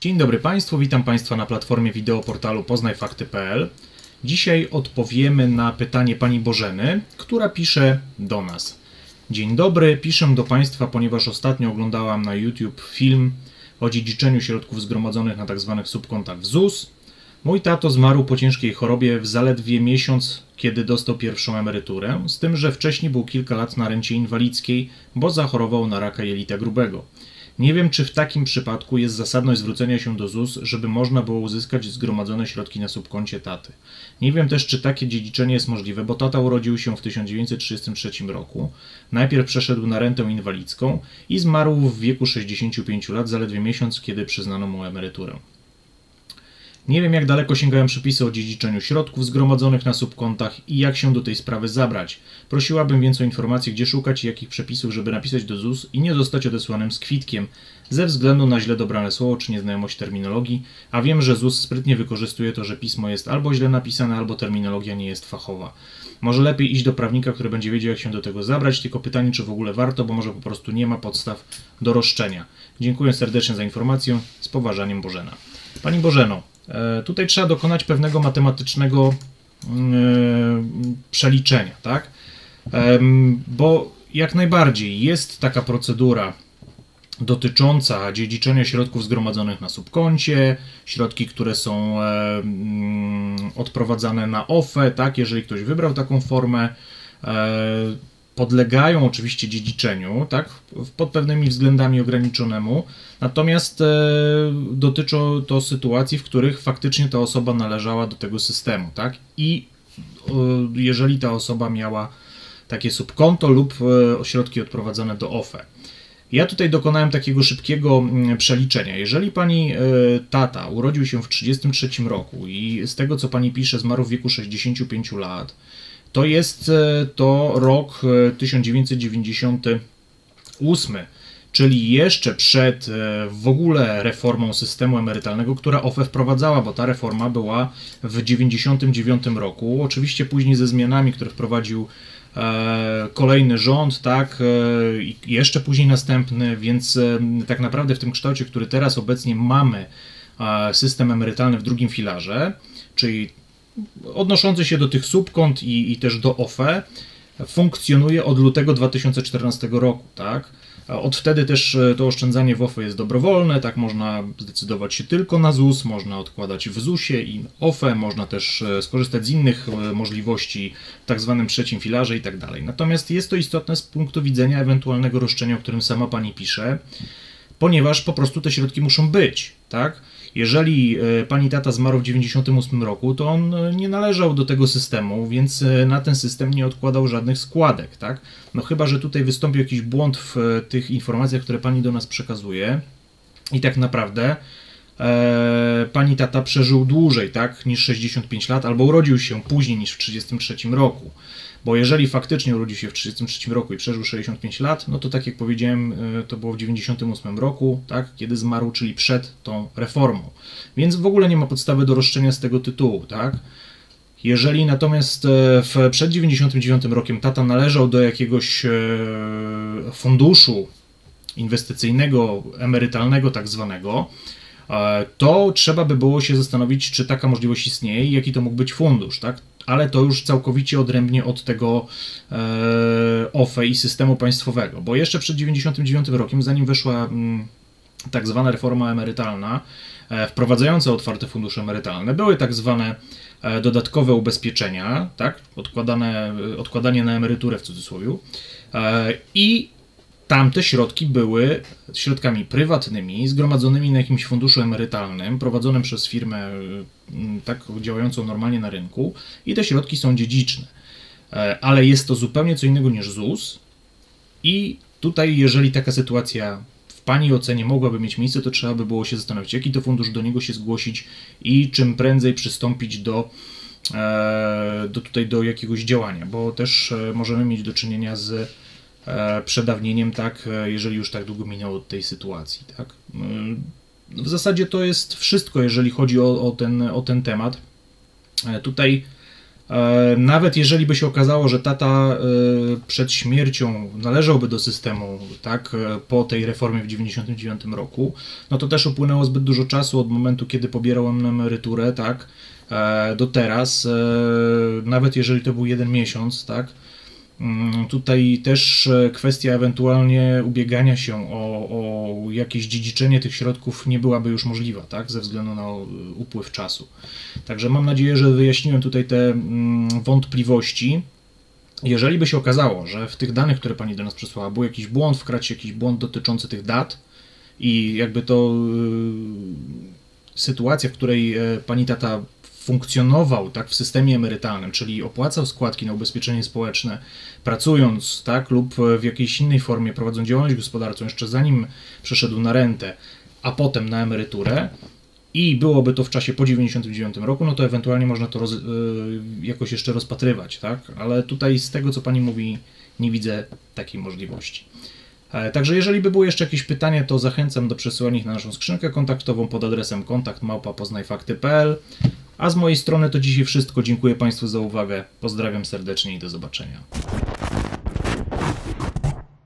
Dzień dobry Państwu, witam Państwa na platformie wideo portalu poznajfakty.pl. Dzisiaj odpowiemy na pytanie pani Bożeny, która pisze do nas. Dzień dobry, piszę do Państwa, ponieważ ostatnio oglądałam na YouTube film o dziedziczeniu środków zgromadzonych na tzw. subkontach w ZUS. Mój tato zmarł po ciężkiej chorobie w zaledwie miesiąc, kiedy dostał pierwszą emeryturę, z tym, że wcześniej był kilka lat na rencie inwalidzkiej, bo zachorował na raka jelita grubego. Nie wiem, czy w takim przypadku jest zasadność zwrócenia się do ZUS, żeby można było uzyskać zgromadzone środki na subkoncie taty. Nie wiem też, czy takie dziedziczenie jest możliwe, bo tata urodził się w 1933 roku. Najpierw przeszedł na rentę inwalidzką i zmarł w wieku 65 lat, zaledwie miesiąc, kiedy przyznano mu emeryturę. Nie wiem, jak daleko sięgają przepisy o dziedziczeniu środków zgromadzonych na subkontach i jak się do tej sprawy zabrać. Prosiłabym więc o informacje, gdzie szukać i jakich przepisów, żeby napisać do ZUS i nie zostać odesłanym z kwitkiem ze względu na źle dobrane słowo czy nieznajomość terminologii, a wiem, że ZUS sprytnie wykorzystuje to, że pismo jest albo źle napisane, albo terminologia nie jest fachowa. Może lepiej iść do prawnika, który będzie wiedział, jak się do tego zabrać, tylko pytanie, czy w ogóle warto, bo może po prostu nie ma podstaw do roszczenia. Dziękuję serdecznie za informację. Z poważaniem Bożena. Pani Bożeno, tutaj trzeba dokonać pewnego matematycznego mm, e, przeliczenia, tak? Bo jak najbardziej jest taka procedura dotycząca dziedziczenia środków zgromadzonych na subkoncie, środki, które są e, mm, odprowadzane na OFE, tak? Jeżeli ktoś wybrał taką formę, podlegają oczywiście dziedziczeniu, tak, pod pewnymi względami ograniczonemu, natomiast e, dotyczą to sytuacji, w których faktycznie ta osoba należała do tego systemu, tak, i e, jeżeli ta osoba miała takie subkonto lub e, środki odprowadzane do OFE. Ja tutaj dokonałem takiego szybkiego przeliczenia. Jeżeli pani tata urodził się w 1933 roku i z tego co pani pisze zmarł w wieku 65 lat, to jest e, to rok 1998, e, czyli jeszcze przed e, w ogóle reformą systemu emerytalnego, która OFE wprowadzała, bo ta reforma była w 1999 roku. Oczywiście później ze zmianami, które wprowadził kolejny rząd, tak, i jeszcze później następny, więc tak naprawdę w tym kształcie, który teraz obecnie mamy, system emerytalny w drugim filarze, czyli odnoszący się do tych subkont i, i też do OFE funkcjonuje od lutego 2014 roku, tak? Od wtedy też e, to oszczędzanie w OFE jest dobrowolne, tak można zdecydować się tylko na ZUS, można odkładać w ZUSie i OFE, można też e, skorzystać z innych e, możliwości w tak zwanym trzecim filarze i tak dalej. Natomiast jest to istotne z punktu widzenia ewentualnego roszczenia, o którym sama pani pisze, ponieważ po prostu te środki muszą być, tak? Jeżeli e, pani tata zmarł w 98 roku, to on e, nie należał do tego systemu, więc e, na ten system nie odkładał żadnych składek, tak? No chyba, że tutaj wystąpił jakiś błąd w tych informacjach, które pani do nas przekazuje i tak naprawdę e, pani tata przeżył dłużej, tak, niż 65 lat, albo urodził się później niż w 33 roku. Bo jeżeli faktycznie urodził się w 1933 roku i przeżył 65 lat, no to tak jak powiedziałem, e, to było w 98 roku, tak, kiedy zmarł, czyli przed tą reformą. Więc w ogóle nie ma podstawy do roszczenia z tego tytułu, tak. Jeżeli natomiast e, w, przed 99 rokiem tata należał do jakiegoś e, funduszu inwestycyjnego, emerytalnego tak zwanego, to trzeba by było się zastanowić, czy taka możliwość istnieje i jaki to mógł być fundusz, tak? Ale to już całkowicie odrębnie od tego e, OFE i systemu państwowego, bo jeszcze przed 99 rokiem, zanim weszła mm, tak zwana reforma emerytalna, e, wprowadzająca otwarte fundusze emerytalne, były tak zwane e, dodatkowe ubezpieczenia, tak, odkładane, odkładanie na emeryturę w cudzysłowie, e, i tamte środki były środkami prywatnymi, zgromadzonymi na jakimś funduszu emerytalnym, prowadzonym przez firmę mm, tak działającą normalnie na rynku i te środki są dziedziczne. E, ale jest to zupełnie co innego niż ZUS i tutaj jeżeli taka sytuacja w Pani ocenie mogłaby mieć miejsce, to trzeba by było się zastanowić, jaki to fundusz do niego się zgłosić i czym prędzej przystąpić do, e, do tutaj do jakiegoś działania, bo też e, możemy mieć do czynienia z przedawnieniem, tak, e, jeżeli już tak długo minęło od tej sytuacji, tak. E, w zasadzie to jest wszystko, jeżeli chodzi o, o, ten, o ten temat. Tutaj E, Nawet jeżeli by się okazało, że tata e, przed śmiercią należałby do systemu, tak, e, po tej reformie w 1999 roku, no to też upłynęło zbyt dużo czasu od momentu, kiedy pobierałem emeryturę, tak, e, do teraz, e, nawet jeżeli to był jeden miesiąc, tak, Tutaj też e, kwestia ewentualnie ubiegania się o, o jakieś dziedziczenie tych środków nie byłaby już możliwa, tak, ze względu na e, upływ czasu. Także mam nadzieję, że wyjaśniłem tutaj te mm, wątpliwości. Jeżeli by się okazało, że w tych danych, które pani do nas przesłała, był jakiś błąd, wkradł się jakiś błąd dotyczący tych dat i jakby to y, sytuacja, w której e, pani tata funkcjonował tak w systemie emerytalnym, czyli opłacał składki na ubezpieczenie społeczne, pracując, tak, lub w jakiejś innej formie prowadząc działalność gospodarczą, jeszcze zanim przeszedł na rentę, a potem na emeryturę, i byłoby to w czasie po 99 roku, no to ewentualnie można to roz, y, jakoś jeszcze rozpatrywać, tak? Ale tutaj z tego, co pani mówi, nie widzę takiej możliwości. E, Także jeżeli by było jeszcze jakieś pytanie, to zachęcam do przesyłania ich na naszą skrzynkę kontaktową pod adresem kontakt małpa.poznajfakty.pl A z mojej strony to dzisiaj wszystko. Dziękuję Państwu za uwagę. Pozdrawiam serdecznie i do zobaczenia.